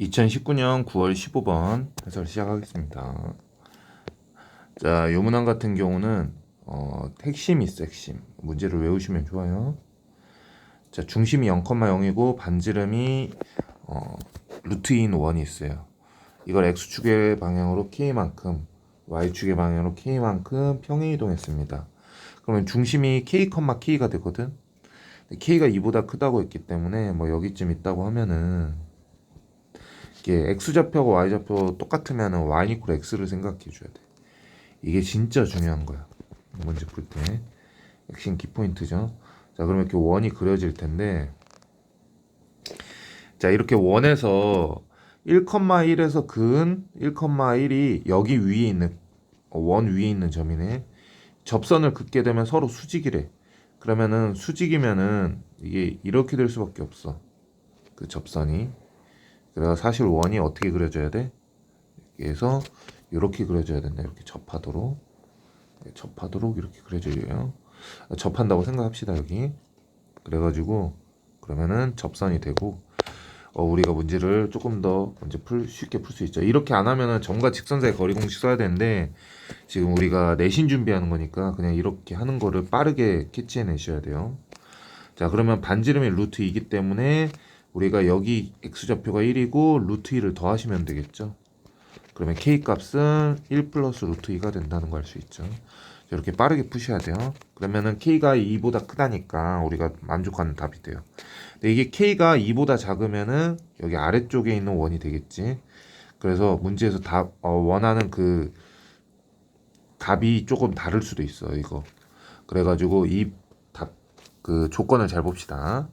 2019년 9월 15번 해설 시작하겠습니다. 자, 요 문항 같은 경우는 어, 핵심이 있어, 핵심. 문제를 외우시면 좋아요. 자, 중심이 0,0이고 반지름이 어, 루트인 1이 있어요. 이걸 x축의 방향으로 k만큼, y축의 방향으로 k만큼 평행 이동했습니다. 그러면 중심이 k, k가 되거든. k가 2보다 크다고 했기 때문에 뭐 여기쯤 있다고 하면은 이게 x 좌표하고 y 좌표 똑같으면은 y 이퀄 x를 생각해 줘야 돼. 이게 진짜 중요한 거야. 문제 풀 때. 핵심 키포인트죠. 자, 그러면 이렇게 원이 그려질 텐데 자, 이렇게 원에서 1,1에서 근 1,1이 여기 위에 있는 어, 원 위에 있는 점이네. 접선을 긋게 되면 서로 수직이래. 그러면은 수직이면은 이게 이렇게 될 수밖에 없어. 그 접선이. 그래서 사실 원이 어떻게 그려져야 돼? 여기에서 이렇게 그려져야 된다. 이렇게 접하도록. 네, 접하도록 이렇게 그려져요. 접한다고 생각합시다, 여기. 그래가지고, 그러면은 접선이 되고, 어, 우리가 문제를 조금 더 문제 풀, 쉽게 풀 수 있죠. 이렇게 안 하면은 점과 직선사의 거리 공식 써야 되는데, 지금 우리가 내신 준비하는 거니까 그냥 이렇게 하는 거를 빠르게 캐치해 내셔야 돼요. 자, 그러면 반지름이 루트 2이기 때문에 우리가 여기 x좌표가 1이고 루트 2를 더하시면 되겠죠. 그러면 k 값은 1 플러스 루트 2가 된다는 걸 알 수 있죠. 자, 이렇게 빠르게 푸셔야 돼요. 그러면은 k가 2보다 크다니까 우리가 만족하는 답이 돼요. 근데 이게 k가 2보다 작으면은 여기 아래쪽에 있는 원이 되겠지. 그래서 문제에서 답 어, 원하는 그 답이 조금 다를 수도 있어 이거. 그래가지고 이 답 그 조건을 잘 봅시다.